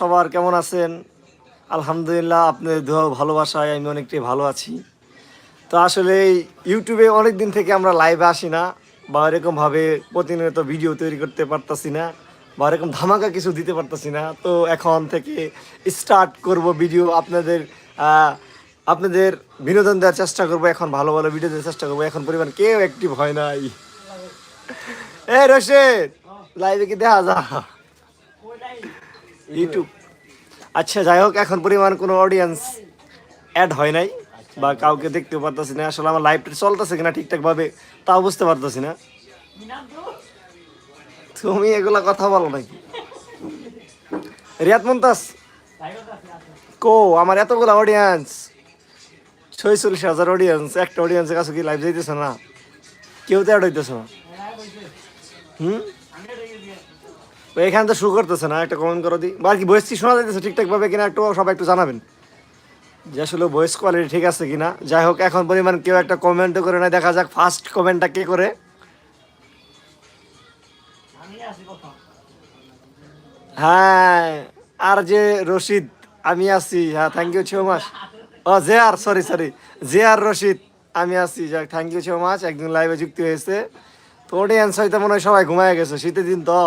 সবার কেমন আছেন? আলহামদুলিল্লাহ, আপনাদের দোয়া ভালোবাসায় আমি অনেকটাই ভালো আছি। তো আসলে ইউটিউবে অনেক দিন থেকে আমরা লাইভে আসি না, বা এরকমভাবে প্রতিনিয়ত ভিডিও তৈরি করতে পারতাছি না, বা এরকম ধামাকা কিছু দিতে পারতাছি না। তো এখন থেকে স্টার্ট করব ভিডিও আপনাদের আপনাদের বিনোদন দেওয়ার চেষ্টা করব। এখন ভালো ভালো ভিডিও দেওয়ার চেষ্টা করব। এখন পরিমাণ কেউ অ্যাক্টিভ হয় নাই। এই রশেদ লাইভে কি দেখা যা ইউটিউব আচ্ছা যাই হোক, এখন পরিমাণ কোনো অডিয়েন্স অ্যাড হয় নাই বা কাউকে দেখতে পারতেছি না। আসলে আমার লাইভটা চলতেছে কিনা ঠিকঠাক ভাবে তাও বুঝতে পারতেছি না। তুমি এগুলা কথা বলো নাকি? রিয়াদ মুমতাজ কো, আমার এতগুলো অডিয়েন্স ছয়চল্লিশ হাজার অডিয়েন্স একটা অডিয়েন্সের কাছে কি লাইভ যাইতেছে না? কেউ তো অ্যাড হইতেছে না। হুম? এখানে তো শুরু করতেছে না, একটা কমেন্ট করো দি। বাকি ভয়েস কি শোনা যাইতেছে ঠিকঠাক ভাবে কিনা একটু সবাই একটু জানাবেন? যে আসলে ভয়েস কোয়ালিটি ঠিক আছে কিনা। যাই হোক, এখন পরিমাণ কেউ একটা কমেন্টও করে না দেখা যাক ফার্স্ট কমেন্টটা কে করে। হ্যাঁ আর যে রশিদ, আমি আছি। হ্যাঁ thank you so much O J R sorry sorry J R Rashid, আমি আছি। যাক থ্যাংক ইউ সো মাচ একদিন লাইভে যুক্ত হয়েছে। তো অডিয়েন্স হয়তো মনে হয় সবাই ঘুমায় গেছে, শীতের দিন তো।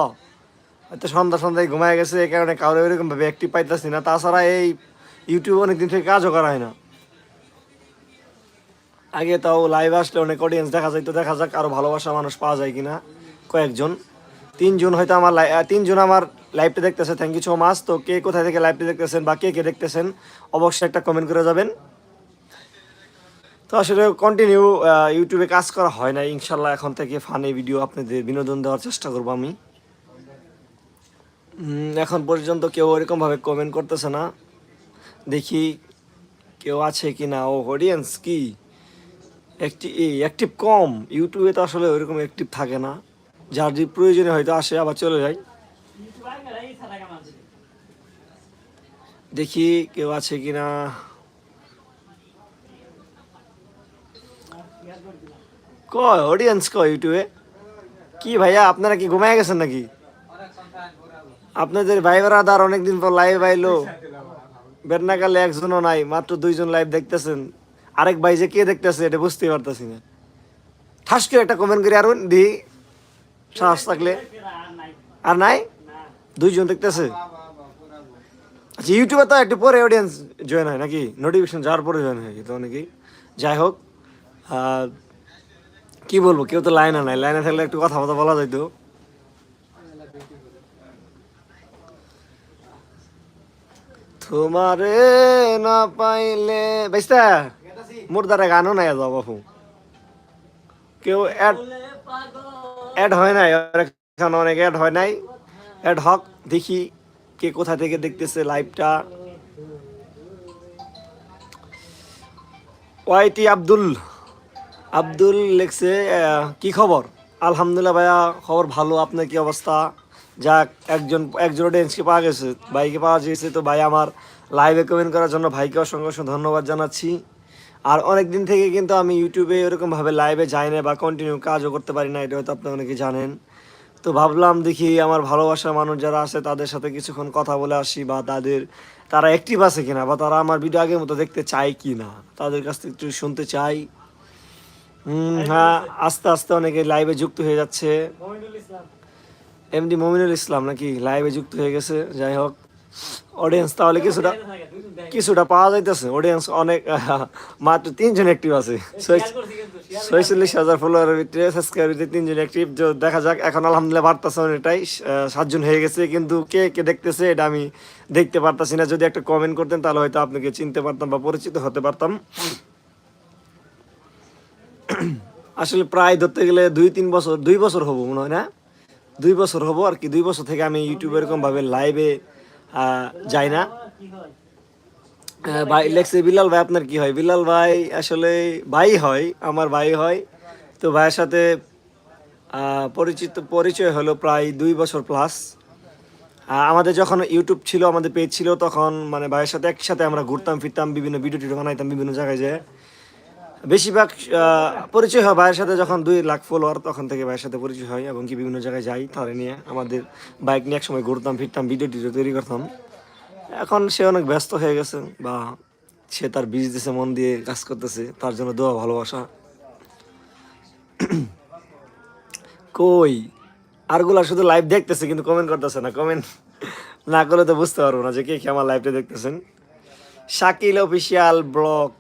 হয়তো সন্ধ্যা সন্ধ্যায় ঘুমায় গেছে, এই কারণে কারও এরকম ভাবে অ্যাক্টিভ পাইতেছি না। তাছাড়া এই ইউটিউব অনেক দিন থেকে কাজও করা হয় না। আগে তাও লাইভ আসলে অনেক অডিয়েন্স দেখা যায়, তো দেখা যাক আরও ভালোবাসা মানুষ পাওয়া যায় কিনা। কয়েকজন। তিনজন হয়তো আমার তিনজন আমার লাইভটা দেখতেছে। থ্যাংক ইউ সো মাচ তো কে কোথায় থেকে লাইভটা দেখতেছেন বা কে কে দেখতেছেন, অবশ্যই একটা কমেন্ট করে যাবেন। তো আসলে কন্টিনিউ ইউটিউবে কাজ করা হয় না। ইনশাল্লাহ এখন থেকে ফানি ভিডিও আপনাদের বিনোদন দেওয়ার চেষ্টা করব আমি। এখন পর্যন্ত কেউ এরকমভাবে কমেন্ট করতেছে না। দেখি কেউ আছে কি না ও অডিয়েন্স কি? অ্যাক্টিভ অ্যাক্টিভ কম। ইউটিউবে তো আসলে ওইরকম অ্যাক্টিভ থাকে না। যার যে প্রয়োজনে হয়তো আসে, আবার চলে যায়। দেখি কেউ আছে কি না কয় অডিয়েন্স কয় ইউটিউবে কি ভাইয়া, আপনারা কি ঘুমায় গেছেন নাকি? আপনাদের ভাই ব্রাদার অনেকদিন পর লাইভ আইলো। বেদনাকালে একজনও নাই, মাত্র দুইজন লাইভ দেখতেছেন। আরেক ভাই যে কে দেখতেছে এটা বুঝতে পারতেছি না। ঠাস করে একটা কমেন্ট করে, আরুন দি সাহস থাকলে। আর নাই? দুইজন দেখতেছে। আচ্ছা ইউটিউবে তো একটু পরে অডিয়েন্স জয়েন হয় নাকি? নোটিফিকেশন যাওয়ার পরে জয়েন হয় তো নাকি যাই হোক কি বলব, কেউ তো লাইনে নাই। লাইনে থাকলে একটু কথা বলা যাইতো। তোমারে না পাইলে, বাইস্তা মোর দ্বারা গানও নাই যাও বাপু। কেউ অ্যাড অ্যাড হয় নাই এখানে অনেক অ্যাড হয় নাই। অ্যাড হক, দেখি কে কোথা থেকে দেখতেছে লাইভটা ওয়াইটি আব্দুল আব্দুল লেখছে কি খবর আলহামদুলিল্লাহ ভাইয়া খবর ভালো, আপনার কি অবস্থা? যাক, একজন একজন অডিয়েন্সকে পাওয়া গেছে, ভাইকে পাওয়া গেছে, তো ভাই আমার লাইভে কমেন্ট করার জন্য ভাইকে অসংখ্য অসংখ্য ধন্যবাদ জানাচ্ছি। আর অনেক দিন থেকে কিন্তু আমি ইউটিউবে এরকমভাবে লাইভে যাই না বা কন্টিনিউ কাজও করতে পারি না, এটা হয়তো আপনি অনেকে জানেন। তো ভাবলাম দেখি আমার ভালোবাসার মানুষ যারা আছে, তাদের সাথে কিছুক্ষণ কথা বলে আসি বা তাদের তারা অ্যাক্টিভ আছে কিনা বা তারা আমার ভিডিও আগের মতো দেখতে চায় কি না তাদের কাছ থেকে একটু শুনতে চাই। হুম হ্যাঁ আস্তে আস্তে অনেকে লাইভে যুক্ত হয়ে যাচ্ছে। এমডি মমিনুল ইসলাম নাকি লাইভে যুক্ত হয়ে গেছে যাই হোক। অডিয়েন্স তাহলে কিছুটা কিছুটা পাওয়া যাইতেছে। অডিয়েন্স অনেক মাত্র তিনজন অ্যাক্টিভ আছে। ছয়- ছয়চল্লিশ হাজার ফলোয়ারের ভিতরে সাবস্ক্রাইবার ভিতরে তিনজন অ্যাক্টিভ দেখা যাক এখন আলহামদুলিল্লাহ বাড়তেছে অনেকটাই। আহ, সাতজন হয়ে গেছে কিন্তু কে কে দেখতেছে এটা আমি দেখতে পারতাছি না। যদি একটা কমেন্ট করতেন তাহলে হয়তো আপনাকে চিনতে পারতাম বা পরিচিত হতে পারতাম। আসলে প্রায় ধরতে গেলে দুই তিন বছর দুই বছর হব মনে হয় না? দুই বছর হব আর কি। দুই বছর থেকে আমি ইউটিউবে এরকম ভাবে লাইভে যাই না। ভাই লেখছে বিলাল ভাই, আপনার কি হয়? বিলাল ভাই আসলে ভাই হয়, আমার ভাই হয়। তো ভাইয়ের সাথে পরিচিত, পরিচয় হলো প্রায় দুই বছর প্লাস আমাদের যখন ইউটিউব ছিল, আমাদের পেজ ছিল, তখন মানে ভাইয়ের সাথে একসাথে আমরা ঘুরতাম, ফিরতাম, বিভিন্ন ভিডিও টিডিও বানাইতাম বিভিন্ন জায়গায় যেয়ে। বেশিরভাগ পরিচয় হয় ভাইয়ের সাথে যখন দুই লাখ ফলোয়ার তখন থেকে ভাইয়ের সাথে পরিচয় হয় এবং কি বিভিন্ন জায়গায় যাই তারে নিয়ে আমাদের বাইক নিয়ে একসময় ঘুরতাম, ফিরতাম ভিডিও টিডিও তৈরি করতাম। এখন সে অনেক ব্যস্ত হয়ে গেছে বা সে তার বিজনেসে মন দিয়ে কাজ করতেছে, তার জন্য দোয়া, ভালোবাসা। কই? আরগুলা শুধু লাইভ দেখতেছে কিন্তু কমেন্ট করতেছে না কমেন্ট না করলে তো বুঝতে পারব না যে কে কে আমার লাইভটা দেখতেছেন। শাকিল অফিসিয়াল ব্লগ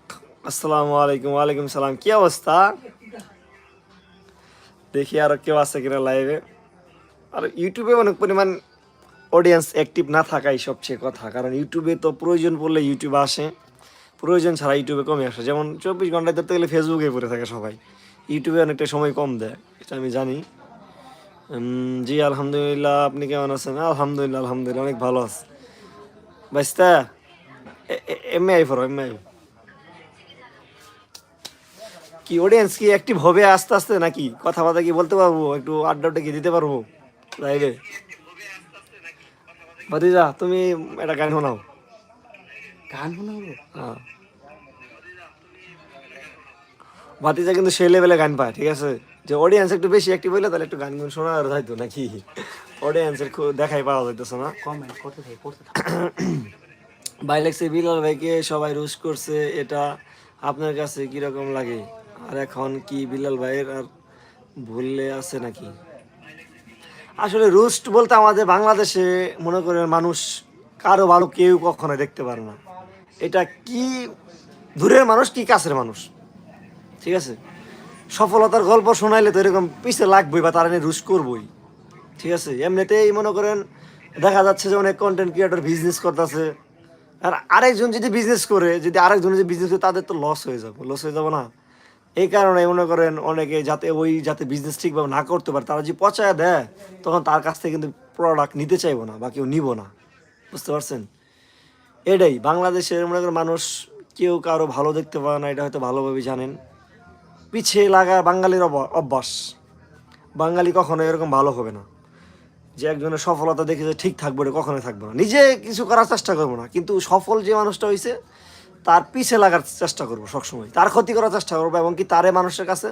আসসালামু আলাইকুম, ওয়ালাইকুম সালাম। কি অবস্থা? দেখি আর কেউ আছে কিনা লাইভে আর ইউটিউবে অনেক পরিমাণ অডিয়েন্স অ্যাক্টিভ না থাকাই সবচেয়ে কথা, কারণ ইউটিউবে তো প্রয়োজন পড়লে ইউটিউবে আসে। প্রয়োজন ছাড়া ইউটিউবে কমে আসে। যেমন চব্বিশ ঘন্টায় ধরতে গেলে ফেসবুকে পড়ে থাকে সবাই। ইউটিউবে অনেকটা সময় কম দেয়, এটা আমি জানি। জি, আলহামদুলিল্লাহ, আপনি কেমন আছেন? আলহামদুলিল্লাহ আলহামদুলিল্লাহ, অনেক ভালো আছে। বাইস্তা MA I for MA I. কি অডিয়েন্স কি অ্যাক্টিভ হবে আস্তে আস্তে নাকি? কথাবার্তা কি বলতে পারব? একটু আড্ডাটা কি দিতে পারব? লাইভে ভাতিজা তুমি একটা গান শোনাও। গান শোনাবো? হ্যাঁ। ভাতিজা কিন্তু সেই লেভেলে গান পায় ঠিক আছে? যে অডিয়েন্স একটু বেশি অ্যাক্টিভ হইলে তাহলে একটু গান গুন শোনা আর যাইতো নাকি? অডিয়েন্সের খুব দেখাই পাওয়া যাইতেছে না। কমেন্ট করতে থাকি করতে থাকি। বাইলেক্সে বিলাল ভাইকে সবাই রুশ করছে এটা আপনার কাছে কীরকম লাগে? আর এখন কি বিলাল ভাইয়ের আর ভুললে আছে নাকি? আসলে রুস্ট বলতে আমাদের বাংলাদেশে মনে করেন মানুষ কারও ভালো কেউ কখনো দেখতে পারে না। এটা কি দূরের মানুষ কি কাছের মানুষ? ঠিক আছে? সফলতার গল্প শোনাইলে তো এরকম পিছে লাগবেই বা তারা নিয়ে রুশ করবই। ঠিক আছে? এমনিতেই মনে করেন দেখা যাচ্ছে যে অনেক কন্টেন্ট ক্রিয়েটর বিজনেস করতেছে। আর আরেকজন যদি বিজনেস করে, যদি আরেকজন যদি বিজনেস করে, তাদের তো লস হয়ে যাবে। লস হয়ে যাবে না? এই কারণে মনে করেন অনেকে যাতে ওই যাতে বিজনেস ঠিকভাবে না করতে পারে, তারা যদি পচায় দেয়, তখন তার কাছ থেকে কিন্তু প্রোডাক্ট নিতে চাইব না বা কেউ নিব না। বুঝতে পারছেন? এটাই, বাংলাদেশের মনে করেন মানুষ কেউ কারও ভালো দেখতে পারে না, এটা হয়তো ভালোভাবে জানেন। পিছিয়ে লাগা বাঙালির অভ্যাস। বাঙালি কখনো এরকম ভালো হবে না। যে একজনের সফলতা দেখে যে ঠিক থাকব, এটা কখনোই থাকব না। নিজে কিছু করার চেষ্টা করব না। কিন্তু সফল যে মানুষটা হয়েছে তার পিছে লাগার চেষ্টা করব সবসময়। তার ক্ষতি করার চেষ্টা করব এবং কি তারে মানুষের কাছে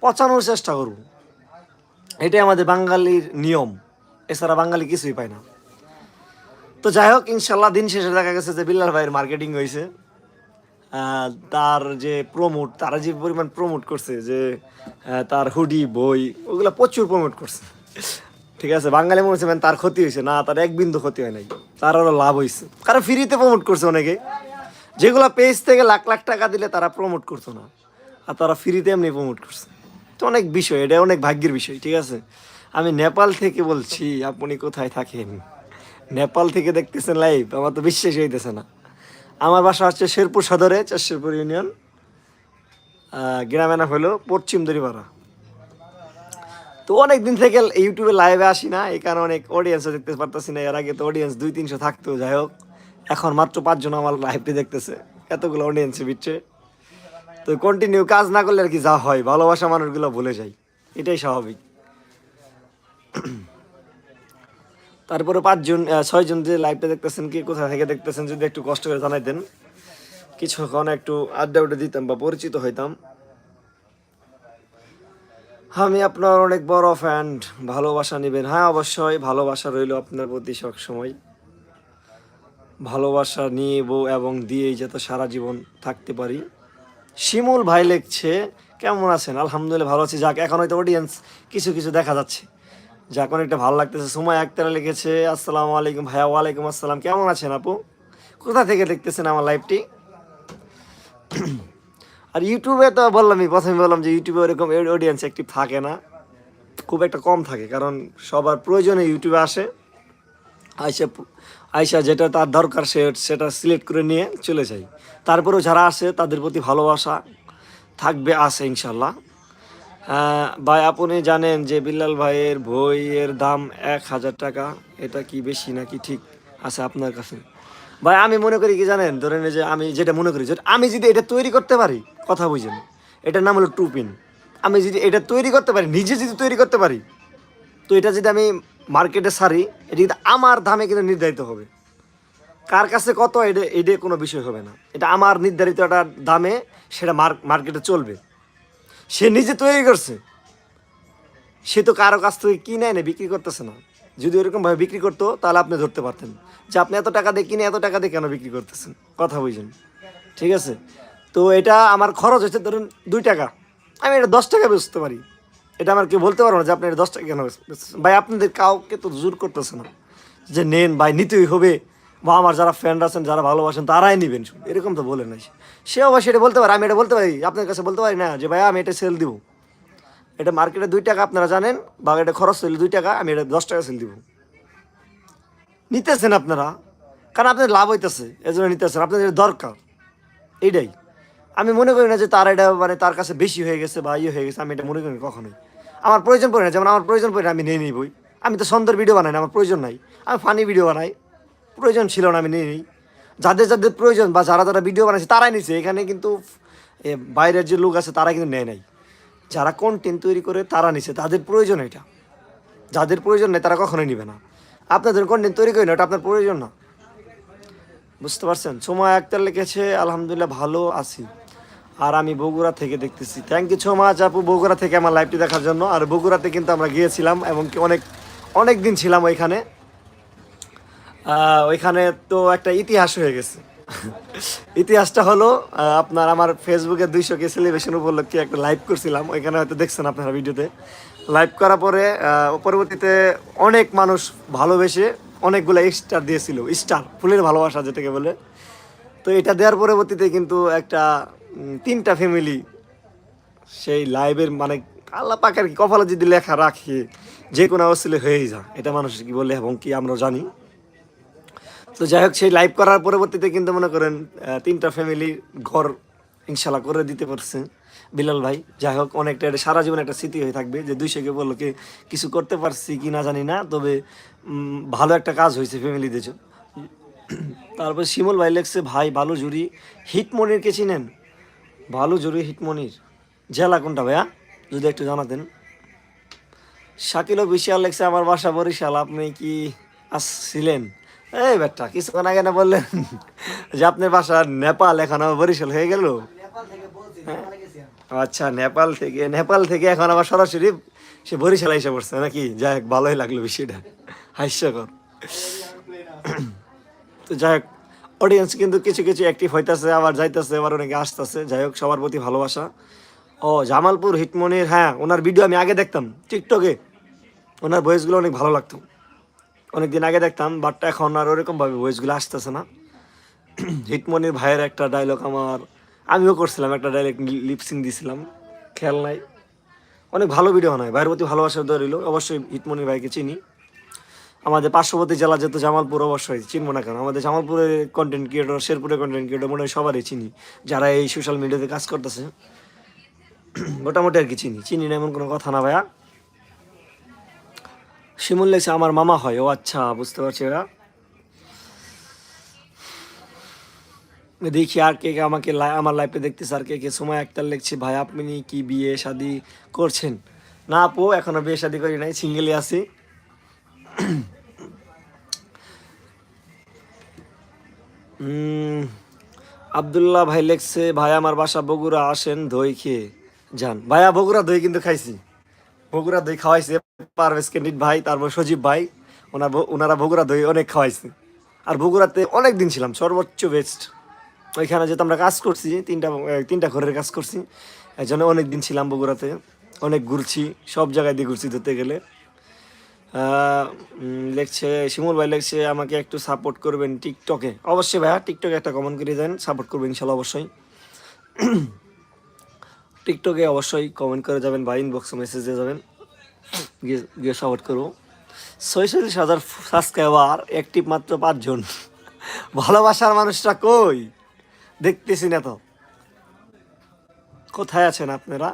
পচানোর চেষ্টা করব। এটাই আমাদের বাঙালির নিয়ম। এছাড়া বাঙালি কিছুই পায় না। তো যাই হোক ইনশাল্লাহ দিন শেষে দেখা গেছে যে বিল্লাল ভাইয়ের মার্কেটিং হয়েছে। তার যে প্রমোট তারা যে পরিমাণ প্রমোট করছে যে তার হুডি বই ওগুলো প্রচুর প্রমোট করছে। ঠিক আছে বাঙালি মনে হচ্ছে "Man, তার ক্ষতি হয়েছে। না তার এক বিন্দু ক্ষতি হয় নাই। তার আরও লাভ হয়েছে। কারণ ফ্রিতে প্রমোট করছে অনেকে। যেগুলো পেজ থেকে লাখ লাখ টাকা দিলে তারা প্রমোট করতো না। আর তারা ফ্রিতে এমনি প্রমোট করছে। তো অনেক বিষয় এটা অনেক ভাগ্যের বিষয় ঠিক আছে? আমি নেপাল থেকে বলছি আপনি কোথায় থাকেন? নেপাল থেকে দেখতেছেন লাইভ আমার তো বিশ্বাস হইতেছে না। আমার বাসা হচ্ছে শেরপুর সদরে চাষেরপুর ইউনিয়ন। আহ, গ্রামে না হলো পশ্চিম দরিপাড়া তো অনেক দিন থেকে ইউটিউবে লাইভে আসি না এই কারণে অনেক অডিয়েন্সও দেখতে পারতেছি না। এর আগে তো অডিয়েন্স দুই তিনশো থাকতো যাই হোক। এখন মাত্র পাঁচজন আমার লাইভটি দেখতেছে। এতগুলো অডিয়েন্সে বিচ্ছে তো কন্টিনিউ কাজ না করলে আর কি যা হয়, ভালোবাসা মানুষগুলো ভুলে যায়। এটাই স্বাভাবিক। তারপরে পাঁচজন ছয়জন যে লাইভটা দেখতেছেন কি, কোথা থেকে দেখতেছেন যদি একটু কষ্ট করে জানাইতেন কিছুক্ষণ একটু আড্ডা উড্ডা দিতাম বা পরিচিত হইতাম। আমি আপনার অনেক বড় ফ্যান ভালোবাসা নেবেন। হ্যাঁ অবশ্যই ভালোবাসা রইল আপনার প্রতি সবসময়। ভালোবাসা নিয়ে এবং দিয়েই যাতে সারা জীবন থাকতে পারি। শিমুল ভাই লিখছে, কেমন আছেন? আলহামদুলিল্লাহ ভালো আছি। যাক, এখন হয়তো অডিয়েন্স কিছু কিছু দেখা যাচ্ছে। যাক, অনেকটা ভালো লাগতেছে। সময় একতারা লিখেছে, আসসালামু আলাইকুম ভাইয়া, ওয়ালাইকুম আসসালাম। কেমন আছেন আপু? কোথা থেকে দেখতেছেন আমার লাইভটি আর ইউটিউবে তো বললামই, প্রথমে বললাম যে ইউটিউবে ওরকম অডিয়েন্স অ্যাক্টিভ থাকে না। খুব একটা কম থাকে, কারণ সবার প্রয়োজনে ইউটিউবে আসে। আইসা আইসা যেটা তার দরকার সে সেটা সিলেক্ট করে নিয়ে চলে যায় তারপরেও যারা আসে তাদের প্রতি ভালোবাসা থাকবে আসে ইনশাল্লাহ ভাই, আপনি জানেন যে বিল্লাল ভাইয়ের বইয়ের দাম এক হাজার টাকা। এটা কি বেশি নাকি ঠিক আছে আপনার কাছে? ভাই, আমি মনে করি কি জানেন, ধরেন যে আমি যেটা মনে করি আমি যদি এটা তৈরি করতে পারি, কথা বুঝেন, এটার নাম হলো টুপিন। আমি যদি এটা তৈরি করতে পারি, নিজে যদি তৈরি করতে পারি তো এটা যদি আমি মার্কেটে সারি, এটা কিন্তু আমার দামে কিন্তু নির্ধারিত হবে। কার কাছে কত, এটা এটা কোনো বিষয় হবে না। এটা আমার নির্ধারিত একটা দামে সেটা মার্কেটে চলবে। সে নিজে তৈরি করছে। সে তো কারও কাছ থেকে কিনে এনে বিক্রি করতেছে না। যদি ওরকমভাবে বিক্রি করতো, তাহলে আপনি ধরতে পারতেন। যে আপনি এত টাকা দিয়ে কিনে, এত টাকা দিয়ে কেন বিক্রি করতেছেন? কথা বুঝুন। ঠিক আছে? তো এটা আমার খরচ হচ্ছে ধরুন দুই টাকা। আমি এটা দশ টাকা বেচতে পারি। এটা আমার কেউ বলতে পারব না যে আপনি এটা দশ টাকা কেন ভাই, আপনাদের কাউকে তো জোর করতেছে না যে নেন, ভাই, নিতেই হবে। বা আমার যারা ফ্রেন্ড আছেন, যারা ভালোবাসেন, তারাই নিবেন এরকম তো বলে নাই সে। অবশ্যই এটা বলতে পারে। আমি এটা বলতে পারি, আপনার কাছে বলতে পারি না যে, ভাই, আমি এটা সেল দিব। এটা মার্কেটে দুই টাকা আপনারা জানেন, বা এটা খরচ হইলে দুই টাকা, আমি এটা দশ টাকা সেল দিব। নিতেছেন আপনারা, কারণ আপনাদের লাভ হইতেছে, এজন্য নিতেছেন। আপনাদের দরকার। এইটাই। আমি মনে করি না যে তার এটা মানে তার কাছে বেশি হয়ে গেছে বা ইয়ে হয়ে গেছে, আমি এটা মনে করি কখনোই। আমার প্রয়োজন পড়ে না, যেমন আমার প্রয়োজন পড়ে আমি নিয়ে নিবই আমি তো সুন্দর ভিডিও বানাই না, আমার প্রয়োজন নাই। আমি ফানি ভিডিও বানাই। প্রয়োজন ছিল না, আমি নিয়ে নিই। যাদের যাদের প্রয়োজন বা যারা যারা ভিডিও বানাইছে, তারাই নিছে। এখানে কিন্তু বাইরের যে লোক আছে, তারা কিন্তু নেয় নাই। যারা কন্টেন্ট তৈরি করে, তারা নিছে। তাদের প্রয়োজন এটা। যাদের প্রয়োজন নেই, তারা কখনোই নিবে না। আপনাদের কন্টেন্ট তৈরি করি না এটা আপনার প্রয়োজন না। বুঝতে পারছেন? সময় আক্তার লিখেছে, আলহামদুলিল্লাহ, ভালো আছি। আর আমি বগুড়া থেকে দেখতেছি। থ্যাংক ইউ সো মাচ আপু বগুড়া থেকে আমার লাইভটি দেখার জন্য। আর বগুড়াতে কিন্তু আমরা গিয়েছিলাম এবং অনেক অনেক দিন ছিলাম ওইখানে। ওইখানে তো একটা ইতিহাস হয়ে গেছে। ইতিহাসটা হলো আপনার আমার ফেসবুকে দুইশো কে সেলিব্রেশন উপলক্ষে একটা লাইভ করছিলাম। ওইখানে হয়তো দেখছেন আপনারা ভিডিওতে। লাইভ করার পরে পরবর্তীতে অনেক মানুষ ভালোবেসে অনেকগুলো স্টার দিয়েছিল। স্টার ফুলের ভালোবাসা যেটাকে বলে। তো এটা দেওয়ার পরবর্তীতে কিন্তু একটা তিনটা ফ্যামিলি সেই লাইভের মানে আল্লাহ পাকের কি কপালে যদি লেখা রাখি, যে কোনো অবস্থা হয়েই যা এটা মানুষ কি বলে এবং কি আমরা জানি। তো যাই হোক, সেই লাইভ করার পরবর্তীতে কিন্তু মনে করেন তিনটা ফ্যামিলি ঘর ইনশাল্লাহ করে দিতে পারছে। বিলাল ভাই, যাই হোক, অনেকটা এটা সারা জীবন একটা স্মৃতি হয়ে থাকবে যে দুইশোকে বলল কি, কিছু করতে পারছি কি না জানি না, তবে ভালো একটা কাজ হয়েছে ফ্যামিলিদের তারপর শিমুল ভাই লেখছে, ভাই, ভালো জুড়ি। হিটমনিরকে চিনেন? ভালো জুড়ি হিটমনির জেলা কোনটা ভাইয়া? যদি একটু জানাতেন। শাকিল বিশাল লেখছে আমার বাসা বরিশাল, আপনি কি আসছিলেন এই বেটা, কিছুক্ষণ আগে না বললেন যে আপনার বাসা নেপাল, এখন আবার বরিশাল হয়ে গেল? আচ্ছা নেপাল থেকে নেপাল থেকে এখন আবার সরাসরি সে বরিশাল এসে পড়ছে নাকি? যাই হোক, ভালোই লাগল বিষয়টা। হাস্যকর। তো যাই হোক অডিয়েন্স কিন্তু কিছু কিছু অ্যাক্টিভ হইতাছে, আবার যাইতেছে, আবার অনেকে আসতেছে। যাই হোক, সবার প্রতি ভালোবাসা। ও, জামালপুর হিটমনির হ্যাঁ ওনার ভিডিও আমি আগে দেখতাম টিকটকে ওনার ভয়েসগুলো অনেক ভালো লাগতো। অনেক দিন আগে দেখতাম বাট এখন আর ওরকমভাবে ভয়েসগুলো আসতেছে না। হিটমনির ভাইয়ের একটা ডায়লগ আমার, আমিও করছিলাম, একটা ডায়লগ লিপসিং দিছিলাম। খেয়াল নাই। অনেক ভালো ভিডিও বানায় ভাইয়ের প্রতি ভালোবাসা ধরিল। অবশ্যই হিটমনির ভাইকে চিনি। আমাদের পার্শ্ববর্তী জেলা যেহেতু জামালপুর অবশ্যই চিনবো না কেন? আমাদের জামালপুরের কন্টেন্ট ক্রিয়েটর শেরপুরের কন্টেন্ট ক্রিয়েটর মনে হয় সবারই চিনি। যারা এই সোশ্যাল মিডিয়াতে কাজ করতেছে, মোটামুটি আর কি চিনি। চিনি না এমন কোনো কথা না ভাইয়া। শিমুল লেগছে আমার মামা হয়। ও আচ্ছা বুঝতে পারছি এরা দেখি আর কে কে আমাকে আমার লাইফে দেখতেছে আর কে কে। সময় একটা লিখছে, ভাই, আপনি কি বিয়ে শাদি করছেন? না আপু, এখনও বিয়ে শাদি করি নাই সিঙ্গেলই আছি। আবদুল্লাহ ভাই লেখছে, ভাই, আমার বাসা বগুড়া, আসেন দই খেয়ে যান। ভাইয়া, বগুড়া দই কিন্তু খাইছি। বগুড়া দই খাওয়াইছে পারভেজ ক্যান্ডিড ভাই, তারপর সজীব ভাই। ওনার ওনারা বগুড়া দই অনেক খাওয়াইছে। আর বগুড়াতে অনেক দিন ছিলাম, সর্বোচ্চ বেস্ট। ওইখানে যেহেতু আমরা কাজ করছি, তিনটা তিনটা ঘরের কাজ করছি এই জন্য অনেক দিন ছিলাম বগুড়াতে। অনেক ঘুরছি, সব জায়গায় দিয়ে ঘুরছি ধরতে গেলে। লেখছে শিমুল ভাই লেখছে আমাকে একটু সাপোর্ট করবেন টিকটকে অবশ্যই ভাইয়া টিকটকে একটা কমেন্ট করে দেন সাপোর্ট করবেন ইনশাল্লাহ অবশ্যই। টিকটকে অবশ্যই কমেন্ট করে যাবেন বা ইনবক্সে মেসেজ দিয়ে যাবেন, গিয়ে গিয়ে সাপোর্ট করব। ছয়চল্লিশ হাজার সাবস্ক্রাইবার অ্যাক্টিভ মাত্র পাঁচজন। ভালোবাসার মানুষটা কই? দেখতেছি না তো। কোথায় আছেন আপনারা?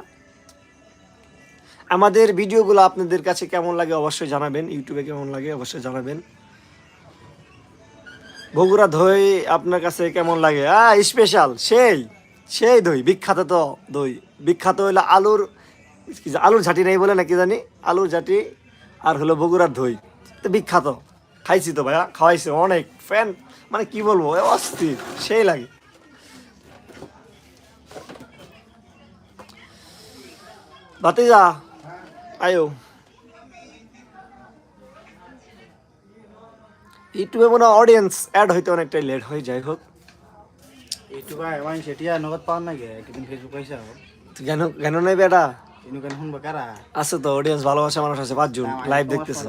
আমাদের ভিডিওগুলো আপনাদের কাছে কেমন লাগে অবশ্যই জানাবেন, ইউটিউবে কেমন লাগে অবশ্যই জানাবেন। বগুড়া দই আপনার কাছে কেমন লাগে? আ স্পেশাল সেই সেই দই বিখ্যাত তো দই বিখ্যাত হইল আলুর আলুর ঝাঁটি নেই বলে নাকি জানি? আলুর ঝাঁটি আর হলো বগুড়ার দই তো বিখ্যাত। খাইছি তো ভাইয়া, খাওয়াইছে অনেক। ফ্যান মানে কি বলব অস্থির, সেই লাগে। ভাতিজা আয়ো ইউটিউবে মনে অডিয়েন্স অ্যাড হইতে অনেকটাই লেট হয় যাই হোক। ইউটিউবে মানে সেটিয়া নগদ পাওয়ার নাকি একদিন ফেসবুক আইসা কেন কেন শুনব কারা? আছে তো অডিয়েন্স ভালোবাসা মানুষ আছে পাঁচজন লাইভ দেখতেছে।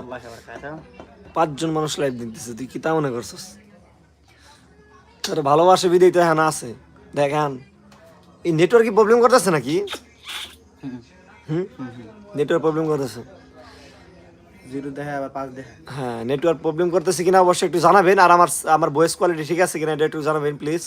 পাঁচজন মানুষ লাইভ দেখতেছে তুই কি তা মনে করছিস? তোর ভালোবাসা বিদেই তো হ্যাঁ আছে দেখেন এই নেটওয়ার্ক প্রবলেম করতেছে নাকি? হুম হুম। নেটওয়ার্ক প্রবলেম করতেছে। জিরো দেখে আবার পাঁচ দেখে হ্যাঁ নেটওয়ার্ক প্রবলেম করতেছে কিনা অবশ্যই একটু জানাবেন। আর আমার আমার ভয়েস কোয়ালিটি ঠিক আছে কিনা এটা একটু জানাবেন প্লিজ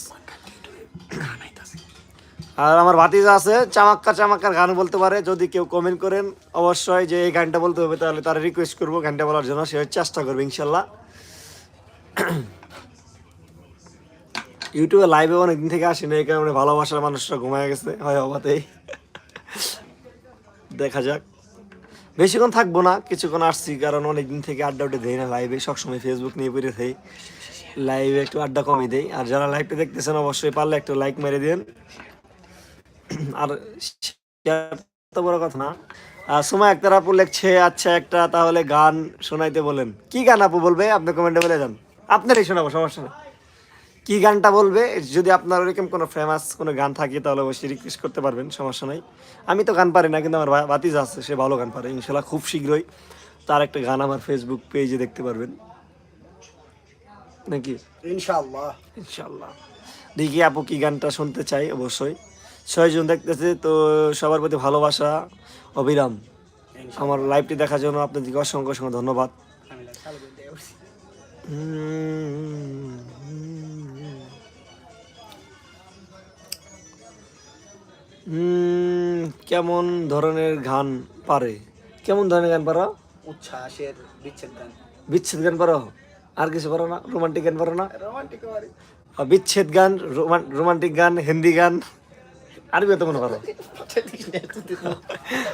আর আমার ভাতিজা আছে চামাক্কা চামাক্কার গান বলতে পারে। যদি কেউ কমেন্ট করেন অবশ্যই যে এই গানটা বলতে হবে তাহলে তারা রিকোয়েস্ট করব গানটা বলার জন্য। সে চেষ্টা করবে ইনশাল্লাহ। ইউটিউবে লাইভে অনেকদিন থেকে আসি না এই কারণে ভালোবাসার মানুষরা ঘুমায় গেছে হয় হবাতেই দেখা যাক। বেশিক্ষণ থাকব না, কিছুক্ষণ আসছি, কারণ অনেকদিন থেকে আড্ডা উঠে দেই না লাইভে সবসময় ফেসবুক নিয়ে পড়ে থাই লাইভে একটু আড্ডা কমই দেয় আর যারা লাইভটা দেখতেছেন অবশ্যই পারলে একটু লাইক মেরে দেন। আর তো বড় কথা না। আর সময় একটা আপু লেখছে আচ্ছা একটা তাহলে গান শোনাইতে বলেন। কি গান আপু বলবে? আপনি কমেন্টে বলে যান। আপনারই শোনাবো, সমস্যা নেই। কি গানটা বলবে? যদি আপনার ওরকম কোনো ফেমাস কোনো গান থাকে তাহলে অবশ্যই রিকোয়েস্ট করতে পারবেন সমস্যা নাই। আমি তো গান পারি না কিন্তু আমার বাতিজ আছে সে ভালো গান পারে ইনশাল্লাহ খুব শীঘ্রই। তার একটা গান আমার ফেসবুক পেজে দেখতে পারবেন। নাকি? ইনশাআল্লাহ। ইনশাল্লাহ দেখি আপু কি গানটা শুনতে চাই অবশ্যই। ছয়জন দেখতেছে তো সবার প্রতি ভালোবাসা অবিরাম। আমার লাইভটি দেখার জন্য আপনাদেরকে অসংখ্য অসংখ্য ধন্যবাদ। হুম। কেমন ধরনের গান পারে? কেমন ধরনের গান পারো? উচ্ছ্বাসের বিচ্ছেদ গান। বিচ্ছেদ গান পারো? আর কিছু পারো না? রোমান্টিক গান পারো না? রোমান্টিক আর বিচ্ছেদ গান রোমান- রোমান্টিক গান হিন্দি গান আরবি তো মনে করো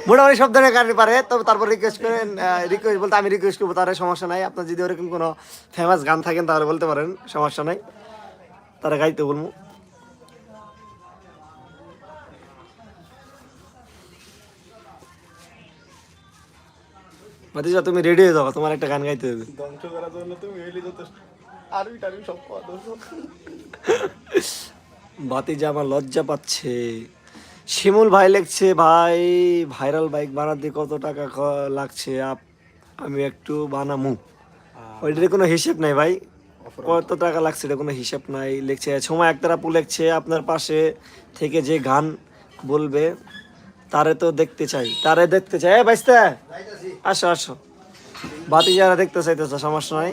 মোটামুটি সব ধরনের গান পারে তবে তারপর রিকোয়েস্ট করেন রিকোয়েস্ট বলতে আমি রিকোয়েস্ট করব তার সমস্যা নাই। আপনার যদি ওরকম কোনো ফেমাস গান থাকেন তাহলে বলতে পারেন সমস্যা নাই। তারা গাইতে বলব। মাতিজা তুমি রেডি হয়ে যাও তোমার একটা গান গাইতে হবে। ধ্বংস করার জন্য তুমি এলি যথেষ্ট। আরবি টারবি সব বাতিজা আমার লজ্জা পাচ্ছে। শিমুল ভাই লেখছে ভাই ভাইরাল বাইক বানাতে কত টাকা লাগছে? আপ- আমি একটু বানামু। ওইটার কোনো হিসেব নাই ভাই। কত টাকা লাগছে এটা কোনো হিসাব নাই। লিখছে সময় একতারা আপু লিখছে আপনার পাশে থেকে যে গান বলবে তারে তো দেখতে চাই, তারে দেখতে চাই। বাইসতে, আসো আসো। বাতি যারা দেখতে চাইতেছে, সমস্যা নাই।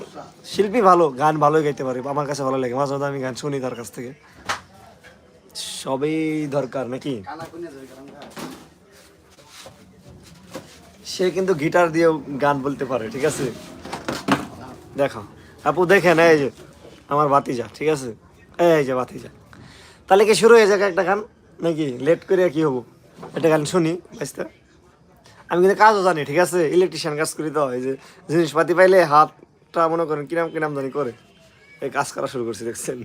শিল্পী ভালো, গান ভালোই গাইতে পারে, আমার কাছে ভালো লাগে, মাঝে মাঝে আমি গান শুনি তার কাছ থেকে। সবই দরকার নাকি। সে কিন্তু গিটার দিয়েও গান বলতে পারে, ঠিক আছে? দেখো, আপু দেখেন, এই যে, আমার বাতিজা ঠিক আছে? এই যে বাতিজা তাহলে কি শুরু হয়ে যাক একটা গান, নাকি লেট করে কি হব? একটা গান শুনি বুঝতে আমি কিন্তু কাজও জানি, ঠিক আছে? ইলেকট্রিশিয়ান কাজ করি তো, এই যে জিনিসপাতি পাইলে হাতটা মনে করেন কিরাম কিরাম জানি করে। এই কাজ করা শুরু করছি, দেখছেন?